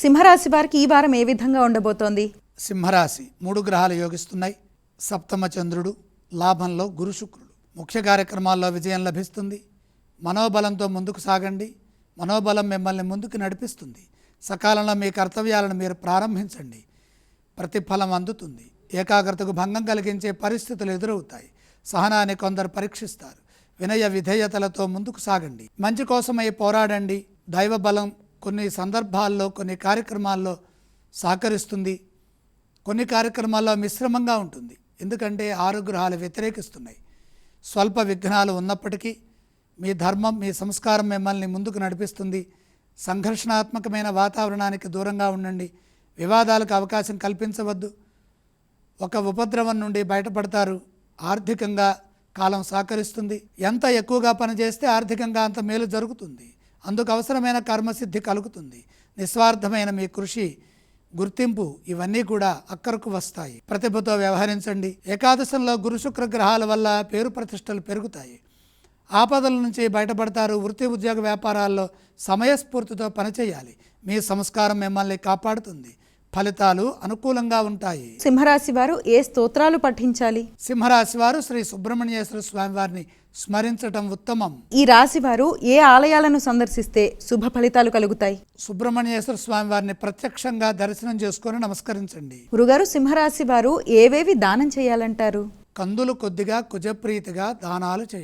సింహరాశి వారికి ఈ వారం ఏ విధంగా ఉండబోతోంది? సింహరాశి మూడు గ్రహాలు యోగిస్తున్నాయి. సప్తమ చంద్రుడు లాభంలో గురు శుక్రుడు. ముఖ్య కార్యక్రమాల్లో విజయం లభిస్తుంది. మనోబలంతో ముందుకు సాగండి. మనోబలం మిమ్మల్ని ముందుకు నడిపిస్తుంది. సకాలంలో మీ కర్తవ్యాలను మీరు ప్రారంభించండి. ప్రతిఫలం అందుతుంది. ఏకాగ్రతకు భంగం కలిగించే పరిస్థితులు ఎదురవుతాయి. సహనాన్ని కొందరు పరీక్షిస్తారు. వినయ విధేయతలతో ముందుకు సాగండి. మంచి కోసమై పోరాడండి. దైవ బలం కొన్ని సందర్భాల్లో కొన్ని కార్యక్రమాల్లో సహకరిస్తుంది. కొన్ని కార్యక్రమాల్లో మిశ్రమంగా ఉంటుంది. ఎందుకంటే ఆరు గ్రహాలు వ్యతిరేకిస్తున్నాయి. స్వల్ప విఘ్నాలు ఉన్నప్పటికీ మీ ధర్మం మీ సంస్కారం మిమ్మల్ని ముందుకు నడిపిస్తుంది. సంఘర్షణాత్మకమైన వాతావరణానికి దూరంగా ఉండండి. వివాదాలకు అవకాశం కల్పించవద్దు. ఒక ఉపద్రవం నుండి బయటపడతారు. ఆర్థికంగా కాలం సహకరిస్తుంది. ఎంత ఎక్కువగా పనిచేస్తే ఆర్థికంగా అంత మేలు జరుగుతుంది. అందుకు అవసరమైన కర్మసిద్ధి కలుగుతుంది. నిస్వార్థమైన మీ కృషి గుర్తింపు ఇవన్నీ కూడా అక్కరకు వస్తాయి. ప్రతిభతో వ్యవహరించండి. ఏకాదశంలో గురు శుక్ర గ్రహాల వల్ల పేరు ప్రతిష్టలు పెరుగుతాయి. ఆపదల నుంచి బయటపడతారు. వృత్తి ఉద్యోగ వ్యాపారాల్లో సమయస్ఫూర్తితో పనిచేయాలి. మీ సంస్కారం మిమ్మల్ని కాపాడుతుంది. ఫలితాలు అనుకూలంగా ఉంటాయి. సింహరాశి వారు ఏ స్తోత్రాలు పఠించాలి? సింహరాశి వారు శ్రీ సుబ్రహ్మణ్యేశ్వర స్వామి వారిని స్మరించటం ఉత్తమం. ఈ రాశి వారు ఏ ఆలయాలను సందర్శిస్తే శుభ ఫలితాలు కలుగుతాయి? సుబ్రహ్మణ్యేశ్వర స్వామి వారిని ప్రత్యక్షంగా దర్శనం చేసుకొని నమస్కరించండి. గురుగారు సింహరాశి వారు ఏవేవి దానం చేయాలంటారు? కందులు కొద్దిగా కుజప్రీతిగా దానాలు చేయండి.